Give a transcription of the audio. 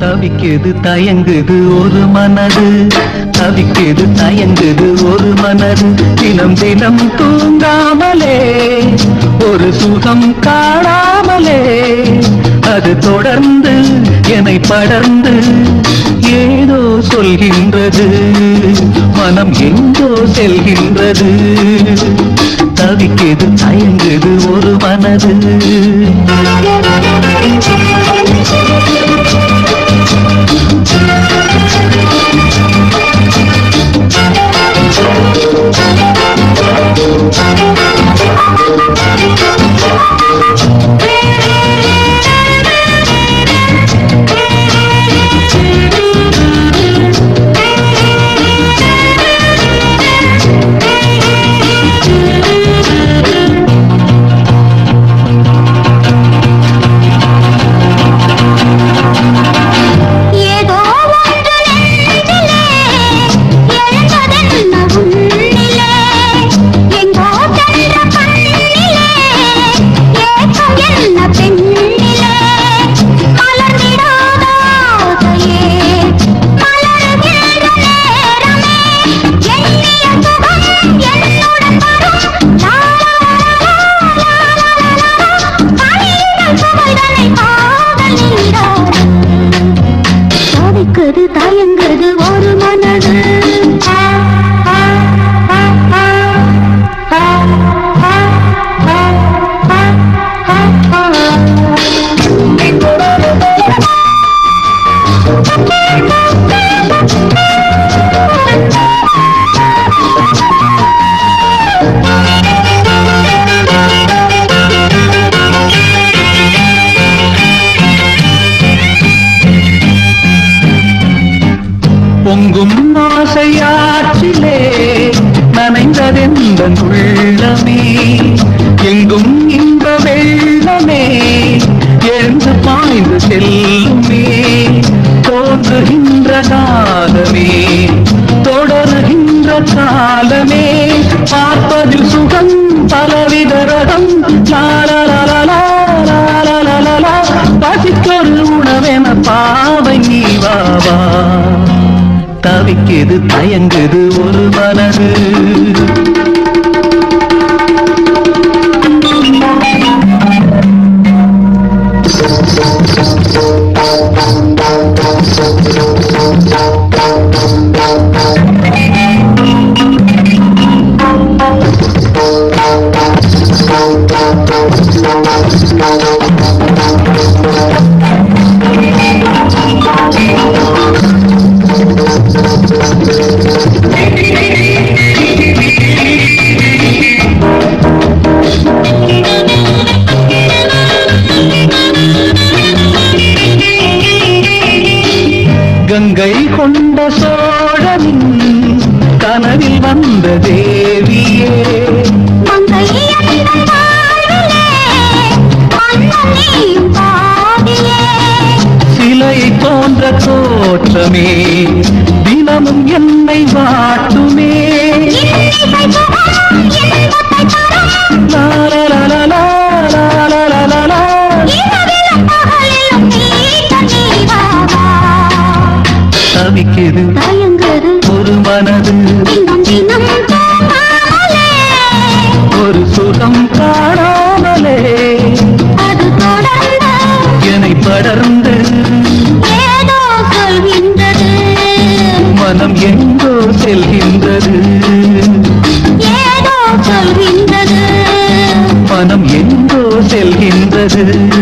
தவிக்குது தயங்குது ஒரு மனது. தவிக்குது தயங்குது ஒரு மனது. தினம் தினம் தூங்காமலே ஒரு சுகம் காணாமலே. அது தொடர்ந்து என்னை படர்ந்து ஏதோ சொல்கின்றது. மனம் எங்கோ செல்கின்றது. தவிக்குது தயங்குது ஒரு மனது. தாய் ஆசையாற்றிலே நனைந்ததெந்த உள்ளமே. எங்கும் இந்த வெள்ளமே எழுந்து பாய்ந்து செல்லுமே. தோன்றுகின்ற காலமே தொடருகின்ற காலமே. பார்ப்பதில் சுகம் பலவித ரகம். பசிக்கொரு உணவென பாவை நீ வாவா தவிக்குது தயங்குது ஒரு மனது Thank கங்கை கொண்ட சோழனின் கனவில் வந்த தேவியே. சிலை போன்ற தோற்றமே தினமும் என்னை வாட்டுமே. இன்னிசை சுகம் இன்பத்தை ஏதோ சொல்கின்றது. மனம் எங்கோ செல்கின்றது.